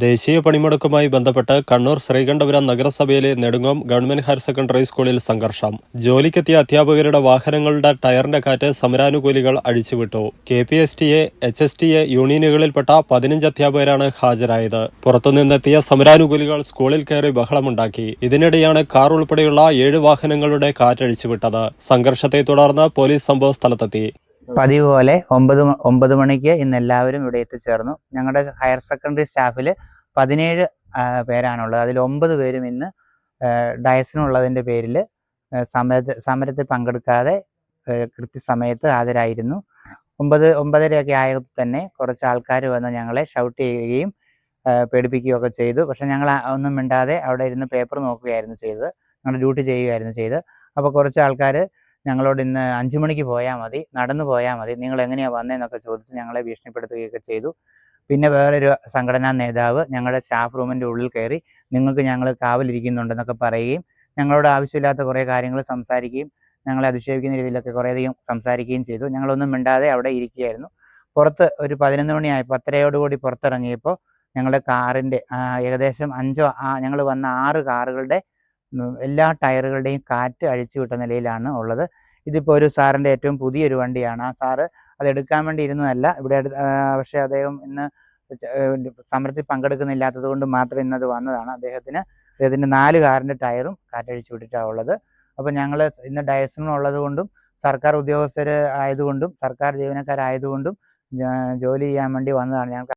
ദേശീയ പണിമുടക്കുമായി ബന്ധപ്പെട്ട് കണ്ണൂർ ശ്രീകണ്ഠപുരം നഗരസഭയിലെ നെടുങ്ങോം ഗവൺമെന്റ് ഹയർ സെക്കൻഡറി സ്കൂളിൽ സംഘർഷം. ജോലിക്കെത്തിയ അധ്യാപകരുടെ വാഹനങ്ങളുടെ ടയറിന്റെ കാറ്റ് സമരാനുകൂലികൾ അഴിച്ചുവിട്ടു. K P S T A H S T A യൂണിയനുകളിൽപ്പെട്ട പതിനഞ്ച് അധ്യാപകരാണ് ഹാജരായത്. പുറത്തുനിന്നെത്തിയ സമരാനുകൂലികൾ സ്കൂളിൽ കയറി ബഹളമുണ്ടാക്കി. ഇതിനിടെയാണ് കാർ ഉൾപ്പെടെയുള്ള ഏഴ് വാഹനങ്ങളുടെ കാറ്റഴിച്ചുവിട്ടത്. സംഘർഷത്തെ തുടർന്ന് പോലീസ് സംഭവ സ്ഥലത്തെത്തി. പതിവ് പോലെ ഒമ്പത് ഒമ്പത് മണിക്ക് ഇന്ന് എല്ലാവരും ഇവിടെ എത്തിച്ചേർന്നു. ഞങ്ങളുടെ ഹയർ സെക്കൻഡറി സ്റ്റാഫിൽ പതിനേഴ് പേരാണുള്ളത്. അതിൽ ഒമ്പത് പേരും ഇന്ന് ഡയസിനുള്ളതിന്റെ പേരിൽ സമരത്തിൽ സമരത്തിൽ പങ്കെടുക്കാതെ കൃത്യസമയത്ത് ഹാജരായിരുന്നു. ഒമ്പത് ഒമ്പതരയൊക്കെ ആയപ്പോൾ തന്നെ കുറച്ച് ആൾക്കാർ വന്ന് ഞങ്ങളെ ഷൗട്ട് ചെയ്യുകയും പേടിപ്പിക്കുകയൊക്കെ ചെയ്തു. പക്ഷെ ഞങ്ങൾ ഒന്നും മിണ്ടാതെ അവിടെ ഇരുന്ന് പേപ്പർ നോക്കുകയായിരുന്നു ചെയ്തത്. ഞങ്ങൾ ഡ്യൂട്ടി ചെയ്യുകയായിരുന്നു ചെയ്തത്. അപ്പോൾ കുറച്ച് ആൾക്കാർ ഞങ്ങളോട് ഇന്ന് അഞ്ചു മണിക്ക് പോയാൽ മതി നടന്നു പോയാൽ മതി. നിങ്ങൾ എങ്ങനെയാണ് വന്നതെന്നൊക്കെ ചോദിച്ച് ഞങ്ങളെ ഭീഷണിപ്പെടുത്തുകയൊക്കെ ചെയ്തു. പിന്നെ വേറൊരു സംഘടനാ നേതാവ് ഞങ്ങളുടെ സ്റ്റാഫ് റൂമിന്റെ ഉള്ളിൽ കയറി നിങ്ങൾക്ക് ഞങ്ങൾ കാവലിരിക്കുന്നുണ്ടെന്നൊക്കെ പറയുകയും ഞങ്ങളോട് ആവശ്യമില്ലാത്ത കുറേ കാര്യങ്ങൾ സംസാരിക്കുകയും ഞങ്ങളെ അധിക്ഷേപിക്കുന്ന രീതിയിലൊക്കെ കുറേയധികം സംസാരിക്കുകയും ചെയ്തു. ഞങ്ങളൊന്നും മിണ്ടാതെ അവിടെ ഇരിക്കുകയായിരുന്നു. പുറത്ത് ഒരു പതിനൊന്ന് മണിയായി പത്തരയോടുകൂടി പുറത്തിറങ്ങിയപ്പോൾ ഞങ്ങളുടെ കാറിന്റെ ഏകദേശം അഞ്ചോ ഞങ്ങൾ വന്ന ആറ് കാറുകളുടെ എല്ലാ ടയറുകളുടെയും കാറ്റ് അഴിച്ചു വിട്ട നിലയിലാണ് ഉള്ളത്. ഇതിപ്പോൾ ഒരു സാറിന്റെ ഏറ്റവും പുതിയൊരു വണ്ടിയാണ്. ആ സാറ് അത് എടുക്കാൻ വേണ്ടി ഇരുന്നതല്ല. ഇവിടെ പക്ഷേ അദ്ദേഹം ഇന്ന് സമരത്തിൽ പങ്കെടുക്കുന്നില്ലാത്തത് കൊണ്ട് മാത്രം ഇന്നത് വന്നതാണ് അദ്ദേഹത്തിന്. അദ്ദേഹത്തിന്റെ നാല് കാറിന്റെ ടയറും കാറ്റഴിച്ചു വിട്ടിട്ടാണ് ഉള്ളത്. അപ്പോൾ ഞങ്ങൾ ഇന്ന് ഡയസിനുള്ളത് കൊണ്ടും സർക്കാർ ഉദ്യോഗസ്ഥർ ആയതുകൊണ്ടും സർക്കാർ ജീവനക്കാരായതുകൊണ്ടും ജോലി ചെയ്യാൻ വേണ്ടി വന്നതാണ്. ഞങ്ങൾക്ക്